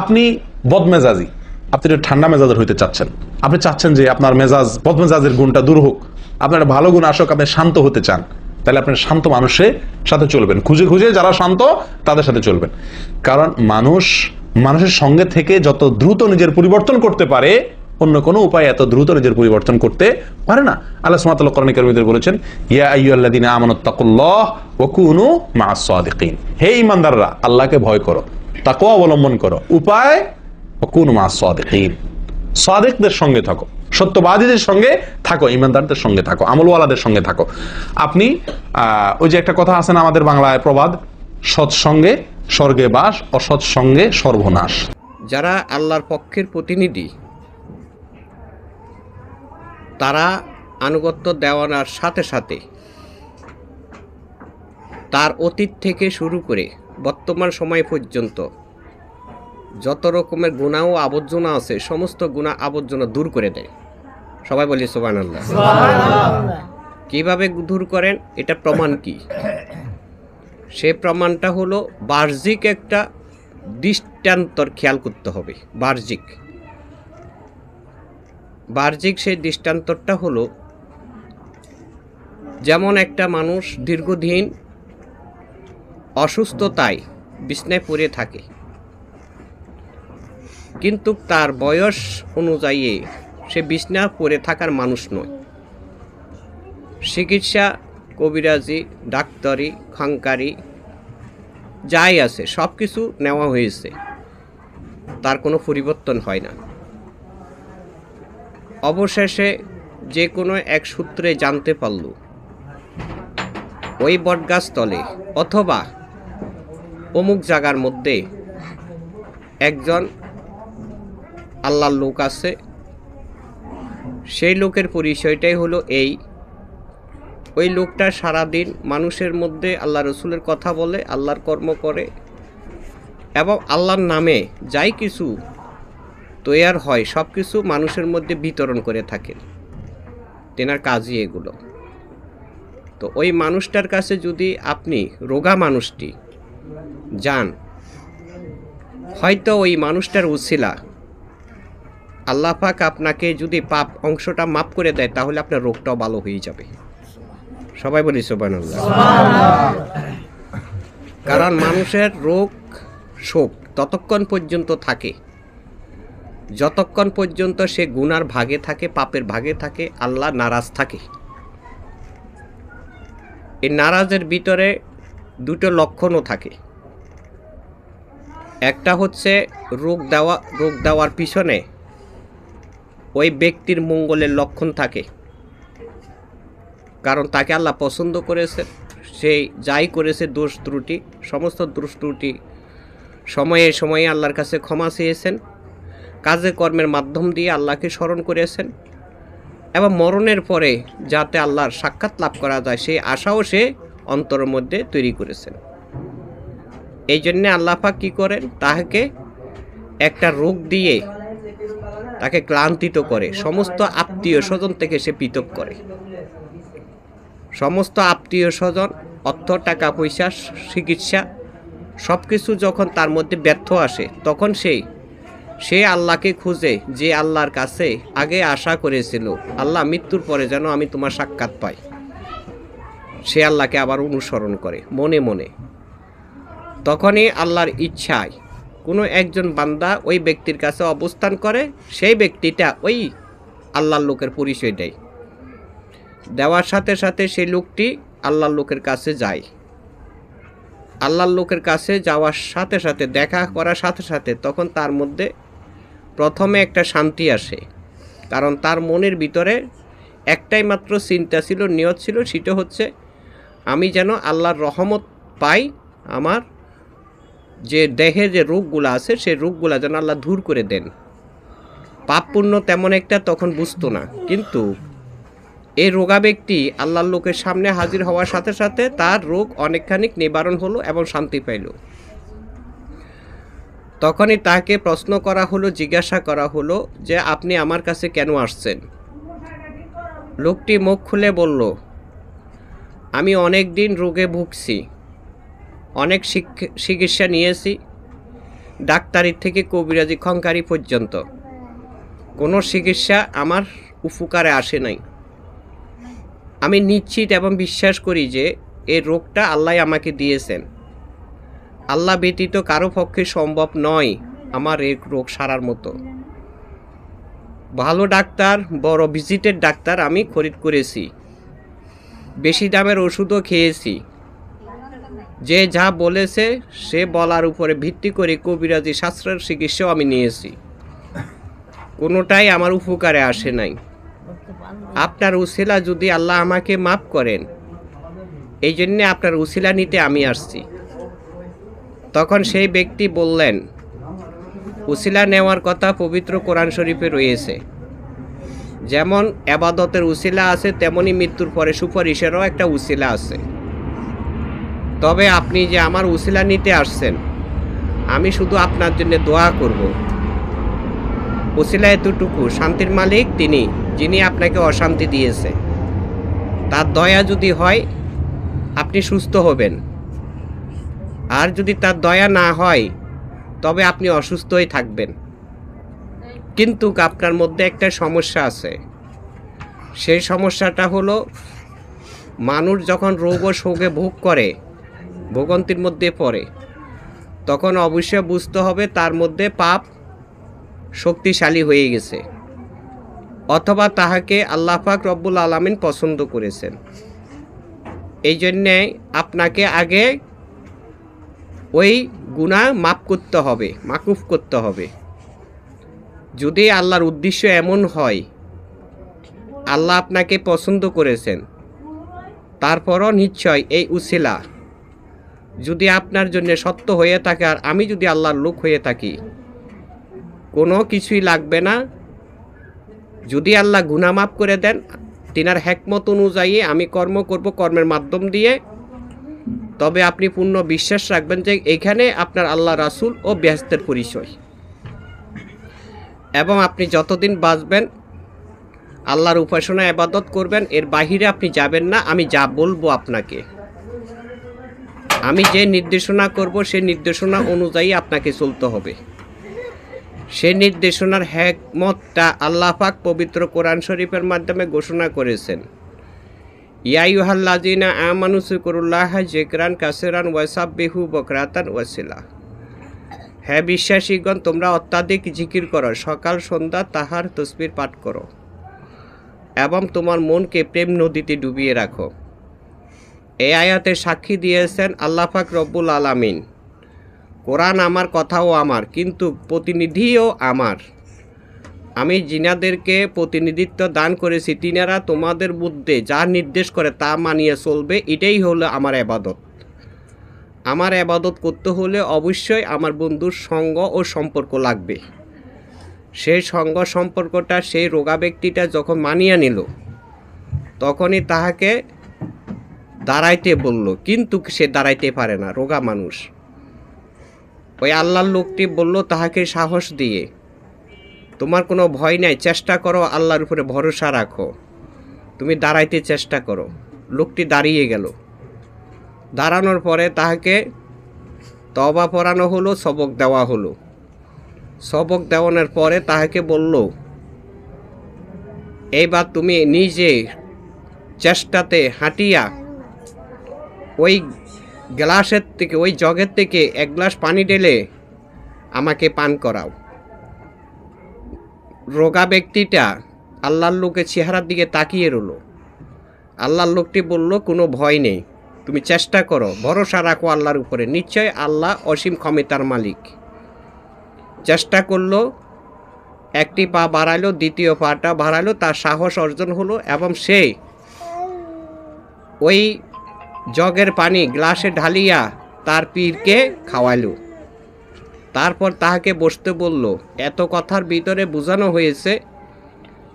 আপনি বদমেজাজি। আপনি ঠান্ডা মেজাজের হইতে চাচ্ছেন। আপনি চাচ্ছেন যে আপনার মেজাজ, বদমেজাজের গুণটা দূর হোক। আপনার ভালো গুণ আসুক, আপনি শান্ত হতে চান। তাহলে আপনি শান্ত মানুষের সাথে চলবেন। খুঁজে খুঁজে যারা শান্ত, তাদের সাথে চলবেন। কারণ মানুষ, মানুষের সঙ্গে থেকে যত দ্রুত নিজের পরিবর্তন করতে পারে, অন্য কোনো উপায় এত দ্রুত নিজের পরিবর্তন করতে পারে না। আল্লাহ সুমাতাল করণী কর্মীদের বলেছেন, ইয়া আইয়ুল্লাদিন আমানুত্তাকুল্লাহ ওয়া কুনু মা'আস সাদিকিন হে ইমানদাররা আল্লাহকে ভয় করো। তাকওয়া অবলম্বন করো। উপায় কুনু সাদিকিন। সঙ্গে থাকো সত্যবাদীদের সঙ্গে থাকো ইমানদারদের সঙ্গে থাকো আমলওয়ালাদের সঙ্গে থাকো। আপনি আহ, ওই যে একটা কথা আছে না আমাদের বাংলায় প্রবাদ সৎসঙ্গে স্বর্গে বাস অসৎসঙ্গে সর্বনাশ। যারা আল্লাহর পক্ষের প্রতিনিধি তারা আনুগত্য দেওয়ানার সাথে সাথে তার অতীত থেকে শুরু করে বর্তমান সময় পর্যন্ত যত রকমের গুণা ও আবর্জনা আছে সমস্ত গুণা আবর্জনা দূর করে দেয়। সবাই বলি সোবান আল্লাহ কীভাবে দূর করেন? এটা প্রমাণ কি? সে প্রমাণটা হলো বাহ্যিক একটা দৃষ্টান্তর খেয়াল করতে হবে বাহ্যিক। বাহ্যিক সেই দৃষ্টান্তরটা হলো যেমন একটা মানুষ দীর্ঘদিন অসুস্থতায় বিছনায় পড়ে থাকে। কিন্তু তার বয়স অনুযায়ী সে বিছনা পড়ে থাকার মানুষ নয়। চিকিৎসা, কবিরাজি, ডাক্তারি খাঙ্কারি যাই আছে সব কিছু নেওয়া হয়েছে। তার কোনো পরিবর্তন হয় না। অবশেষে যে কোনো এক সূত্রে জানতে পারল, ওই বটগাছ তলে অথবা অমুক জায়গার মধ্যে একজন আল্লাহর লোক আছে। সেই লোকের পরিচয়টাই হলো এই। ওই লোকটা সারাদিন মানুষের মধ্যে আল্লাহ রসুলের কথা বলে, আল্লাহর কর্ম করে এবং আল্লাহর নামে যাই কিছু তৈয়ার হয়, সব কিছু মানুষের মধ্যে বিতরণ করে থাকেন তেনার কাজই এগুলো। তো ওই মানুষটার কাছে যদি আপনি রোগা মানুষটি যান হয়তো ওই মানুষটার উছিলা আল্লাহ পাক আপনাকে যদি পাপ অংশটা মাফ করে দেয় তাহলে আপনার রোগটাও ভালো হয়ে যাবে। সবাই বলি সোবান কারণ মানুষের রোগ শোক ততক্ষণ পর্যন্ত থাকে। যতক্ষণ পর্যন্ত সে গুনার ভাগে থাকে পাপের ভাগে থাকে আল্লাহ নারাজ থাকে। এই নারাজের ভিতরে দুটো লক্ষণও থাকে। একটা হচ্ছে রোগ দেওয়া, রোগ দেওয়ার পিছনে ওই ব্যক্তির মঙ্গলের লক্ষণ থাকে। কারণ তাকে আল্লাহ পছন্দ করেছে সেই যাই করেছে, দোষ ত্রুটি, সমস্ত দোষ ত্রুটি সময়ে সময়ে আল্লাহর কাছে ক্ষমা চেয়েছেন, কাজে কর্মের মাধ্যম দিয়ে আল্লাহকে স্মরণ করেছেন এবং মরণের পরে যাতে আল্লাহর সাক্ষাৎ লাভ করা যায়, সেই আশাও সে অন্তরের মধ্যে তৈরি করেছেন। এই জন্যে আল্লাহাক কী করেন? তাহাকে একটা রোগ দিয়ে তাকে ক্লান্তিত করে, সমস্ত আত্মীয় স্বজন থেকে সে পৃথক করে। সমস্ত আত্মীয় স্বজন, অর্থ, টাকা, পয়সা, চিকিৎসা সব কিছু যখন তার মধ্যে ব্যর্থ আসে, তখন সেই সে আল্লাহকে খুঁজে যে আল্লাহর কাছে আগে আশা করেছিল, আল্লাহ মৃত্যুর পরে যেন আমি তোমার সাক্ষাৎ পাই। সে আল্লাহকে আবার অনুসরণ করে, মনে মনে। তখনই আল্লাহর ইচ্ছায় কোনো একজন বান্দা ওই ব্যক্তির কাছে অবস্থান করে, সেই ব্যক্তিটা ওই আল্লাহর লোকের পরিচয় দেয়। দেওয়ার সাথে সাথে সেই লোকটি আল্লাহর লোকের কাছে যায়। আল্লাহর লোকের কাছে যাওয়ার সাথে সাথে, দেখা করার সাথে সাথে তখন তার মধ্যে প্রথমে একটা শান্তি আসে। কারণ তার মনের ভিতরে একটাই মাত্র চিন্তা ছিল, নিয়ত ছিল, সেটা হচ্ছে আমি যেন আল্লাহর রহমত পাই, আমার যে দেহে যে রোগগুলো আছে, সেই রোগগুলো যেন আল্লাহ দূর করে দেন। পাপ পুণ্য তেমন একটা তখন বুঝতো না, কিন্তু এই রোগা ব্যক্তি আল্লাহর লোকের সামনে হাজির হওয়ার সাথে সাথে তার রোগ অনেকখানিক নিবারণ হলো এবং শান্তি পাইল। তখনই তাকে প্রশ্ন করা হলো, জিজ্ঞাসা করা হলো যে, আপনি আমার কাছে কেন আসছেন? লোকটি মুখ খুলে বলল আমি অনেক দিন রোগে ভুগছি। অনেক চিকিৎসা নিয়েছি। ডাক্তারি থেকে কবিরাজি খঙ্কারি পর্যন্ত। কোনো চিকিৎসা আমার উপকারে আসে নাই। আমি নিশ্চিত এবং বিশ্বাস করি যে এই রোগটা আল্লাহ আমাকে দিয়েছেন। আল্লাহ ব্যতীত কারও পক্ষে সম্ভব নয় আমার এই রোগ সারার মতো। ভালো ডাক্তার, বড় ভিজিটের ডাক্তার আমি খরিদ করেছি। বেশি দামের ওষুধও খেয়েছি। যে যা বলেছে, সে বলার উপরে ভিত্তি করে কবিরাজি শাস্ত্রের চিকিৎসাও আমি নিয়েছি। কোনোটাই আমার উপকারে আসে নাই। আপনার উসিলা যদি আল্লাহ আমাকে মাফ করেন, এই জন্যে আপনার উসিলা নিতে আমি আসছি। তখন সেই ব্যক্তি বললেন, উসিলা নেওয়ার কথা পবিত্র কোরআন শরীফে রয়েছে। যেমন আবাদতের উসিলা আছে, তেমনি মৃত্যুর পরে সুপারিশেরও একটা উসিলা আছে। তবে আপনি যে আমার উসিলা নিতে আসছেন, আমি শুধু আপনার জন্য দোয়া করব। উসিলা এতটুকু, শান্তির মালিক তিনি, যিনি আপনাকে অশান্তি দিয়েছে। তার দয়া যদি হয়, আপনি সুস্থ হবেন। আর যদি তার দয়া না হয়, তবে আপনি অসুস্থই থাকবেন। কিন্তু আপনার মধ্যে একটা সমস্যা আছে। সেই সমস্যাটা হলো, মানুষ যখন রোগ ও শোকে ভোগ করে, ভোগান্তির মধ্যে পড়ে, তখন অবশ্যই বুঝতে হবে তার মধ্যে পাপ শক্তিশালী হয়ে গেছে। অথবা তাহাকে আল্লাহ পাক রব্বুল আলমিন পছন্দ করেছেন। এই জন্যে আপনাকে আগে ওই গুণা মাপ করতে হবে, মাকুফ করতে হবে। যদি আল্লাহর উদ্দেশ্য এমন হয়, আল্লাহ আপনাকে পছন্দ করেছেন। তারপরও নিশ্চয় এই উসিলা, যদি আপনার জন্য সত্য হয়ে থাকে আর আমি যদি আল্লাহর লোক হয়ে থাকি, কোনো কিছুই লাগবে না। যদি আল্লাহ গুণা মাফ করে দেন, তিনার হ্যাকমত অনুযায়ী আমি কর্ম করব কর্মের মাধ্যম দিয়ে, তবে আপনি পূর্ণ বিশ্বাস রাখবেন যে এখানে আপনার আল্লাহ রাসূল ও ব্যস্তের পরিচয়। এবং আপনি যতদিন বাঁচবেন, আল্লাহর উপাসনা আবাদত করবেন, এর বাহিরে আপনি যাবেন না, আমি যা বলব আপনাকে। আমি যে নির্দেশনা করব সেই নির্দেশনা অনুযায়ী আপনাকে চলতে হবে। সেই নির্দেশনার হ্যাকমতটা আল্লাহ পাক পবিত্র কোরআন শরীফের মাধ্যমে ঘোষণা করেছেন। ইয়াইহাল্লাজিনা আমানু শুকুরুল্লাহ জেকরান কাসেরান ওয়াসাব্বিহু বকরাতান ওয়াসিলা। হ্যাঁ বিশ্বাসীগণ, তোমরা অত্যাধিক জিকির করো। সকাল, সন্ধ্যা তাহার তসবির পাঠ করো এবং তোমার মনকে প্রেম নদীতে ডুবিয়ে রাখো। এই আয়াতে সাক্ষী দিয়েছেন আল্লাফাক রব্বুল আলামিন। কোরআন আমার কথাও আমার, কিন্তু প্রতিনিধিও আমার। আমি জিনাদেরকে প্রতিনিধিত্ব দান করেছি, তিনারা তোমাদের মধ্যে যা নির্দেশ করে তা মানিয়ে চলবে, এটাই হলো আমার আবাদত। আমার আবাদত করতে হলে অবশ্যই আমার বন্ধুর সঙ্গ ও সম্পর্ক লাগবে। সেই সঙ্গ সম্পর্কটা সেই রোগা ব্যক্তিটা যখন মানিয়ে নিল, তখনই তাহাকে দাঁড়াইতে বলল, কিন্তু সে দাঁড়াইতে পারে না, রোগা মানুষ। ওই আল্লাহর লোকটি বলল, তাহাকে সাহস দিয়ে। তোমার কোনো ভয় নাই, চেষ্টা করো, আল্লাহর উপরে ভরসা রাখো। তুমি দাঁড়াইতে চেষ্টা করো। লোকটি দাঁড়িয়ে গেল। দাঁড়ানোর পরে তাহাকে তবা পরানো হলো, সবক দেওয়া হলো। সবক দেওয়ানোর পরে তাহাকে বলল, এইবার তুমি নিজে চেষ্টাতে হাঁটিয়া ওই গ্লাসের থেকে, ওই জগের থেকে এক গ্লাস পানি ঢেলে আমাকে পান করাও। রোগা ব্যক্তিটা আল্লাহর লোকের চেহারার দিকে তাকিয়ে রইল। আল্লাহর লোকটি বলল, কোনো ভয় নেই। তুমি চেষ্টা করো, ভরসা রাখো আল্লাহর উপরে। নিশ্চয় আল্লাহ অসীম ক্ষমতার মালিক। চেষ্টা করল, একটি পা বাড়ালো, দ্বিতীয় পাটা বাড়ালো, তার সাহস অর্জন হলো এবং সে ওই জগের পানি গ্লাসে ঢালিয়া তার পীরকে খাওয়াইল। তারপর তাহাকে বসতে বলল, এত কথার ভিতরে বোঝানো হয়েছে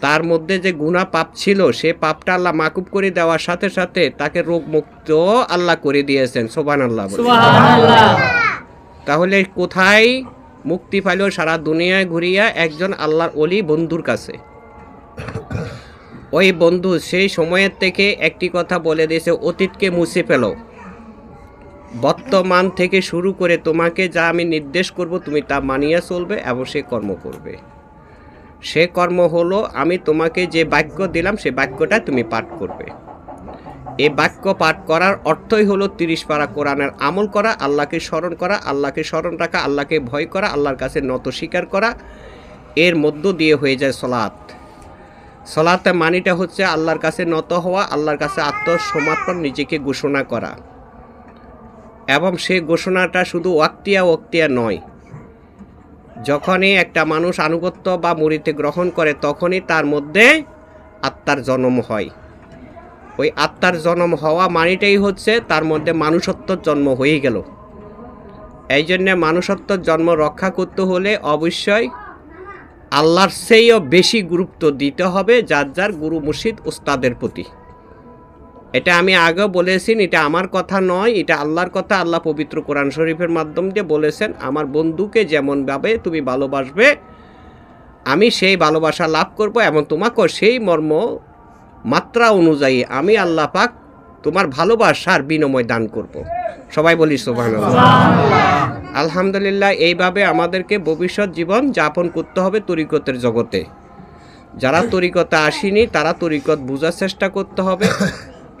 তার মধ্যে যে গুণা পাপ ছিল সে পাপটা আল্লাহ মাকুব করে দেওয়ার সাথে সাথে তাকে রোগ মুক্ত আল্লাহ করে দিয়েছেন। সোবান আল্লাহ তাহলে কোথায় মুক্তি পাইল সারা দুনিয়ায় ঘুরিয়া একজন আল্লাহর অলি বন্ধুর কাছে? ওই বন্ধু সেই সময়ের থেকে একটি কথা বলে দিয়েছে অতীতকে মুছে ফেলো। বর্তমান থেকে শুরু করে তোমাকে যা আমি নির্দেশ করব তুমি তা মানিয়া চলবে এবং সে কর্ম করবে। সে কর্ম হলো, আমি তোমাকে যে বাক্য দিলাম, সে বাক্যটা তুমি পাঠ করবে। এই বাক্য পাঠ করার অর্থই হলো তিরিশ পারা কোরআনের আমল করা, আল্লাহকে স্মরণ করা, আল্লাহকে স্মরণ রাখা, আল্লাহকে ভয় করা, আল্লাহর কাছে নত স্বীকার করা, এর মধ্য দিয়ে হয়ে যায় সলাৎ। সলাতে মানিটা হচ্ছে আল্লাহর কাছে নত হওয়া, আল্লাহর কাছে আত্মসমর্পণ, নিজেকে ঘোষণা করা। এবং সেই ঘোষণাটা শুধু ওয়াক্তিয়া ওয়াক্তিয়া নয় যখনই একটা মানুষ আনুগত্য বা মুড়িতে গ্রহণ করে, তখনই তার মধ্যে আত্মার জন্ম হয়। ওই আত্মার জন্ম হওয়া মানিটাই হচ্ছে তার মধ্যে মানুষত্বর জন্ম হয়ে গেল। এই জন্যে মানুষত্বর জন্ম রক্ষা করতে হলে অবশ্যই আল্লাহর চেয়েও বেশি গুরুত্ব দিতে হবে যার যার গুরু মুর্শিদ উস্তাদের প্রতি। এটা আমি আগেও বলেছি এটা আমার কথা নয় এটা আল্লাহর কথা। আল্লাহ পবিত্র কোরআন শরীফের মাধ্যম দিয়ে বলেছেন আমার বন্ধুকে যেমনভাবে তুমি ভালোবাসবে আমি সেই ভালোবাসা লাভ করব এবং তোমাকেও সেই মর্ম মাত্রা অনুযায়ী আমি আল্লাহ পাক তোমার ভালোবাসার বিনিময় দান করব। সবাই বলি সোভান আলহামদুলিল্লাহ এইভাবে আমাদেরকে ভবিষ্যৎ জীবন যাপন করতে হবে তরিকতের জগতে। যারা তরিকতে আসেনি তারা তরিকত বোঝার চেষ্টা করতে হবে।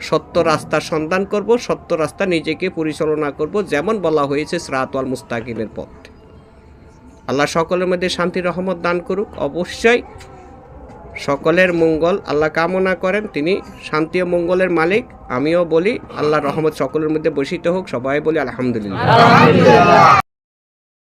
সত্য রাস্তার সন্ধান করব, সত্য রাস্তা নিজেকে পরিচালনা করব, যেমন বলা হয়েছে শ্রাতওয়াল মুস্তাকিমের পথ। আল্লাহ সকলের মধ্যে শান্তি, রহমত দান করুক। অবশ্যই সকলের মঙ্গল আল্লাহ কামনা করেন। তিনি শান্তি ও মঙ্গলের মালিক। আমিও বলি আল্লাহ রহমত সকলের মধ্যে বসিত হোক। সবাই বলি, আলহামদুলিল্লাহ।